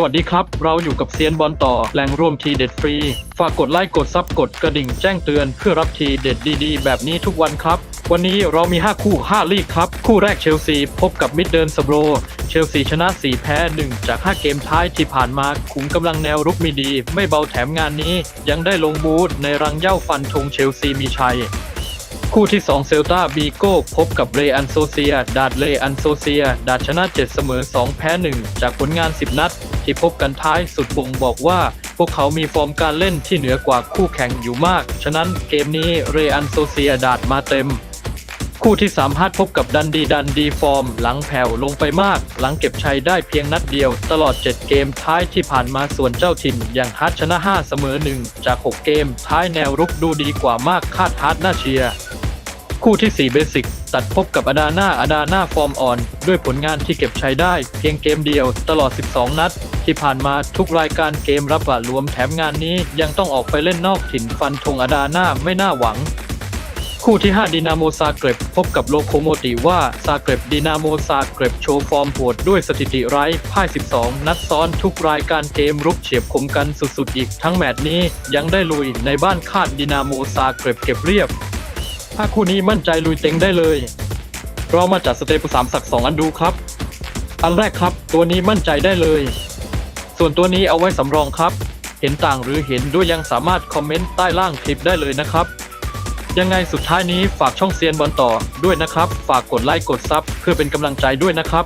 สวัสดีครับ เราอยู่กับเซียนบอลต่อแหล่งรวมทีเด็ดฟรี ฝากกดไลค์กดซับกดกระดิ่งแจ้งเตือนเพื่อรับทีเด็ดดีๆ แบบนี้ทุกวันครับ วันนี้เรามี 5 คู่ 5 ลีกครับ คู่แรกเชลซีพบกับมิดเดิลสโบรเชลซีชนะ 4 แพ้ 1 จาก 5 เกมท้ายที่ผ่านมาขุมกำลังแนวรุกมีดี ไม่เบาแถมงานนี้ ยังได้ลงบูธในรังเย้าฟันธงเชลซีมีชัย คู่ที่ 2 เซลตาบีโก้พบกับเรอันโซเซีย ดาดเรอันโซเซีย ดาดชนะ 7 เสมอ 2 แพ้ 1 จากผลงาน 10 นัด ที่พบกันท้ายสุดบ่งบอกว่า พวกเขามีฟอร์มการเล่นที่เหนือกว่าคู่แข่งอยู่มาก ฉะนั้นเกมนี้เรอันโซเซีย ดาดมาเต็ม คู่ที่3ฮาร์ดพบกับดันดีดันดีฟอร์ม หลังแผ่วลงไปมาก หลังเก็บชัยได้เพียงนัดเดียว ตลอด 7 เกมท้ายที่ผ่านมาส่วนเจ้าถิ่นอย่างฮาร์ดชนะ 5 เสมอ 1 จาก 6 เกม ท้ายแนวรุกดูดีกว่ามากคาดฮาร์ดน่าเชียร์ คู่ที่ 4 เบสิกตัดพบกับอาดาน่าอาดาน่าฟอร์มอ่อน ด้วยผลงานที่เก็บใชัยได้ เพียงเกมเดียวตลอด 12 นัด ที่ผ่านมาทุกรายการเกมรับบาดรวมแถมงานนี้ ยังต้องออกไปเล่นนอกถิ่นฟันธงอาดาน่าไม่น่าหวัง คู่ที่ 5 ดินาโมซาเกร็บพบกับโลโคโมติว่าซาเกร็บดินาโมซาเกร็บโชว์ฟอร์มโหดด้วยสถิติไร้พ่าย 12 นัดซ้อนทุกรายการเกมรุกเฉียบคมกันสุดๆอีกทั้งแมตช์นี้ยังได้ลุยในบ้านคาดดินาโมซาเกร็บเก็บเรียบ ถ้าคู่นี้มั่นใจลุยเต็งได้เลย เรามาจัดสเตปสามสักสองอันดูครับ อันแรกครับ ตัวนี้มั่นใจได้เลย ส่วนตัวนี้เอาไว้สำรองครับ เห็นต่างหรือเห็นด้วยยังสามารถคอมเมนต์ใต้ล่างคลิปได้เลยนะครับ ยังไงสุดท้ายนี้ฝากช่องเซียนบอลต่อด้วยนะครับ ฝากกดไลค์กดซับเพื่อเป็นกำลังใจด้วยนะครับ